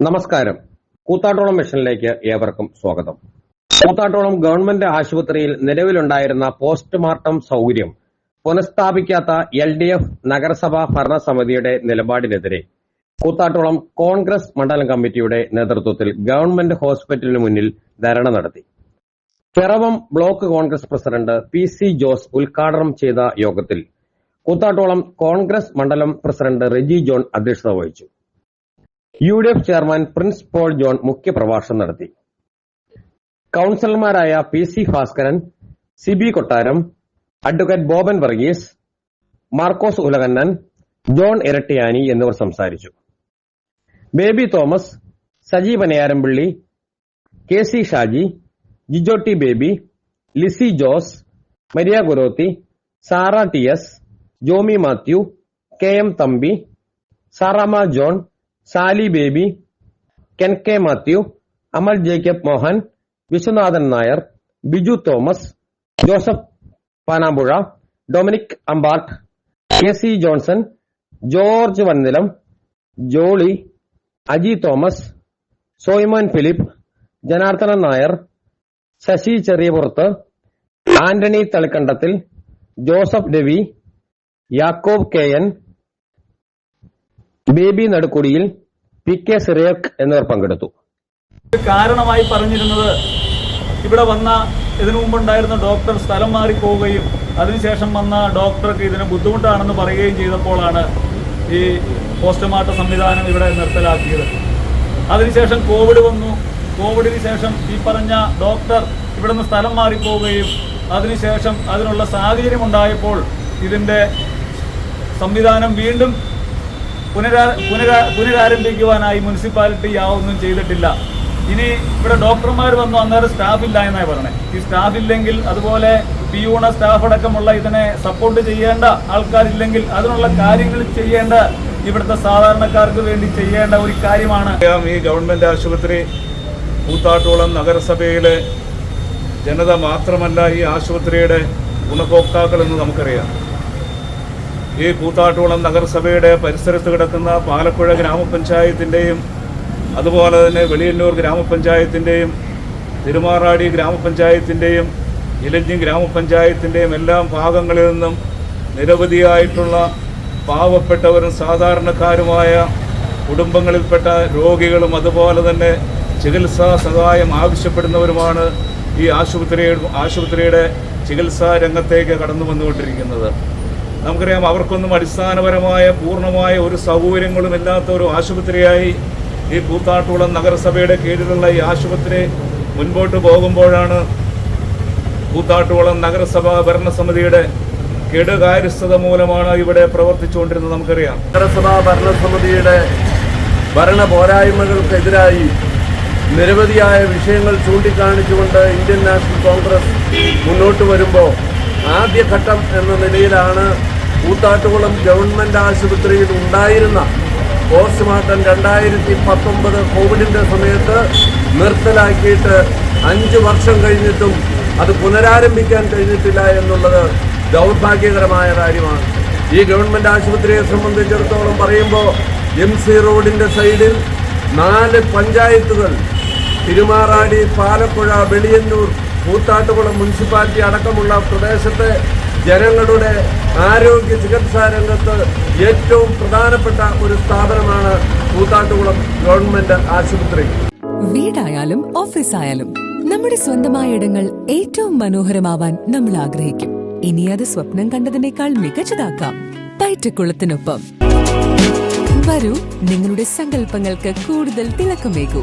നമസ്കാരം. കൂത്താട്ടോളം മിഷനിലേക്ക് ഏവർക്കും സ്വാഗതം. കൂത്താട്ടോളം ഗവൺമെന്റ് ആശുപത്രിയിൽ നിലവിലുണ്ടായിരുന്ന പോസ്റ്റ്മോർട്ടം സൗകര്യം പുനഃസ്ഥാപിക്കാത്ത എൽ ഡി എഫ് നഗരസഭാ ഭരണസമിതിയുടെ നിലപാടിനെതിരെ കൂത്താട്ടോളം കോൺഗ്രസ് മണ്ഡലം കമ്മിറ്റിയുടെ നേതൃത്വത്തിൽ ഗവൺമെന്റ് ഹോസ്പിറ്റലിന് മുന്നിൽ ധരണ നടത്തി. Piravom block Congress president P C Jose ഉദ്ഘാടനം ചെയ്ത യോഗത്തിൽ കൂത്താട്ടോളം കോൺഗ്രസ് മണ്ഡലം പ്രസിഡന്റ് റെജി ജോൺ അധ്യക്ഷത വഹിച്ചു. U D F chairman Prince Paul John മുഖ്യപ്രഭാഷണം നടത്തി. കൌൺസിലർമാരായ P C Bhaskaran Siby Kottaram advocate Boban Varghese Markose Ulakannan John Erattiyani എന്നിവർ സംസാരിച്ചു. Baby Thomas Saji Panayarampilly K C Shaji Jijo T Baby Lissy Jose Maria Gurothi Sara T S Jomy Mathew K M Thampi Sarama John Sally Baby Ken K Mathew Amal Jacob Mohan Viswanathan Nair Biju Thomas Joseph Panampuzha Dominic Ambart K C Johnson George Vannilam Jolly Aji Thomas Soymon Philip Janardhanan Nair Sasi Cheriyapurathu Antony Thalikandathil Joseph Ravi Yakob K N Baby Nadukudiyil P K Cyriac എന്നിവർ പങ്കെടുത്തു. കാരണമായി പറഞ്ഞിരുന്നത് ഇവിടെ വന്ന ഇതിനു മുമ്പുണ്ടായിരുന്ന doctor സ്ഥലം മാറി പോവുകയും അതിനുശേഷം വന്ന ഡോക്ടർക്ക് ഇതിന് ബുദ്ധിമുട്ടാണെന്ന് പറയുകയും ചെയ്തപ്പോഴാണ് ഈ പോസ്റ്റ്മോർട്ടം സംവിധാനം ഇവിടെ നിർത്തലാക്കിയത്. അതിനുശേഷം കോവിഡ് വന്നു. കോവിഡിന് ശേഷം ഈ പറഞ്ഞ ഡോക്ടർ ഇവിടെ നിന്ന് സ്ഥലം മാറിപ്പോവുകയും അതിനുശേഷം അതിനുള്ള സാഹചര്യം ഉണ്ടായപ്പോൾ ഇതിന്റെ സംവിധാനം വീണ്ടും പുനരാ പുനരാ പുനരാരംഭിക്കുവാനായി മുനിസിപ്പാലിറ്റി യാതൊന്നും ചെയ്തിട്ടില്ല. ഇനി ഇവിടെ ഡോക്ടർമാർ വന്നു അന്നേരം സ്റ്റാഫില്ല എന്നാണ് പറഞ്ഞത് ഈ സ്റ്റാഫില്ലെങ്കിൽ അതുപോലെ പിയൂണ സ്റ്റാഫ് അടക്കമുള്ള ഇതിനെ സപ്പോർട്ട് ചെയ്യേണ്ട ആൾക്കാരില്ലെങ്കിൽ അതിനുള്ള കാര്യങ്ങൾ ചെയ്യേണ്ട ഇവിടുത്തെ സാധാരണക്കാർക്ക് വേണ്ടി ചെയ്യേണ്ട ഒരു കാര്യമാണ്. ഈ ഗവൺമെന്റ് ആശുപത്രി കൂത്താട്ടോളം നഗരസഭയിലെ ജനത മാത്രമല്ല ഈ ആശുപത്രിയുടെ ഗുണഭോക്താക്കൾ എന്ന് നമുക്കറിയാം. ഈ കൂത്താട്ടുകുളം നഗരസഭയുടെ പരിസരത്ത് കിടക്കുന്ന പാലക്കുഴ ഗ്രാമപഞ്ചായത്തിന്റെയും അതുപോലെ തന്നെ വെളിയന്നൂർ ഗ്രാമപഞ്ചായത്തിന്റെയും തിരുമാറാടി ഗ്രാമപഞ്ചായത്തിന്റെയും ഇലഞ്ഞി ഗ്രാമപഞ്ചായത്തിന്റെയും എല്ലാം ഭാഗങ്ങളിൽ നിന്നും നിരവധിയായിട്ടുള്ള പാവപ്പെട്ടവരും സാധാരണക്കാരുമായ കുടുംബങ്ങളിൽപ്പെട്ട രോഗികളും അതുപോലെ തന്നെ ചികിത്സാ സഹായം ആവശ്യപ്പെടുന്നവരുമാണ് ഈ ആശുപത്രി ആശുപത്രിയുടെ ചികിത്സാ രംഗത്തേക്ക് കടന്നു വന്നുകൊണ്ടിരിക്കുന്നത് നമുക്കറിയാം അവർക്കൊന്നും അടിസ്ഥാനപരമായ പൂർണമായ ഒരു സൗകര്യങ്ങളും ഇല്ലാത്ത ഒരു ആശുപത്രിയായി ഈ കൂത്താട്ടുകുളം നഗരസഭയുടെ കീഴിലുള്ള ഈ ആശുപത്രി മുൻപോട്ട് പോകുമ്പോഴാണ് കൂത്താട്ടുകുളം നഗരസഭാ ഭരണസമിതിയുടെ കെടുകാര്യസ്ഥത മൂലമാണ് ഇവിടെ പ്രവർത്തിച്ചുകൊണ്ടിരുന്നത് നമുക്കറിയാം. നഗരസഭാ ഭരണസമിതിയുടെ ഭരണ പോരായ്മകൾക്കെതിരായി നിരവധിയായ വിഷയങ്ങൾ ചൂണ്ടിക്കാണിച്ചുകൊണ്ട് ഇന്ത്യൻ നാഷണൽ കോൺഗ്രസ് മുന്നോട്ട് വരുമ്പോൾ ആദ്യഘട്ടം എന്ന നിലയിലാണ് കൂത്താട്ടുകുളം ഗവൺമെന്റ് ആശുപത്രിയിൽ ഉണ്ടായിരുന്ന പോസ്റ്റ്മോർട്ടം രണ്ടായിരത്തി പത്തൊമ്പത് കോവിഡിന്റെ സമയത്ത് നിർത്തലാക്കിയിട്ട് അഞ്ച് വർഷം കഴിഞ്ഞിട്ടും അത് പുനരാരംഭിക്കാൻ കഴിഞ്ഞിട്ടില്ല എന്നുള്ളത് ദൗർഭാഗ്യകരമായ കാര്യമാണ്. ഈ ഗവൺമെന്റ് ആശുപത്രിയെ സംബന്ധിച്ചിടത്തോളം പറയുമ്പോൾ എം സി റോഡിന്റെ സൈഡിൽ നാല് പഞ്ചായത്തുകൾ തിരുമാറാടി പാലപ്പുഴ വെളിയന്നൂർ കൂത്താട്ടുകുളം മുനിസിപ്പാലിറ്റി അടക്കമുള്ള പ്രദേശത്തെ ജനങ്ങളുടെ ആരോഗ്യ ചികിത്സാ രംഗത്ത് ഏറ്റവും പ്രധാനപ്പെട്ട ഒരു സ്ഥാപനമാണ് കൂത്താട്ടുകുളം ഗവൺമെന്റ് ആശുപത്രി. വീടായാലും ഓഫീസായാലും നമ്മുടെ സ്വന്തമായ ഇടങ്ങൾ ഏറ്റവും മനോഹരമാവാൻ നമ്മൾ ആഗ്രഹിക്കും. ഇനി അത് സ്വപ്നം കണ്ടതിനേക്കാൾ മികച്ചതാക്കാം പയറ്റക്കുളത്തിനൊപ്പം വരൂ നിങ്ങളുടെ സങ്കല്പങ്ങൾക്ക് കൂടുതൽ തിളക്കമേകൂ.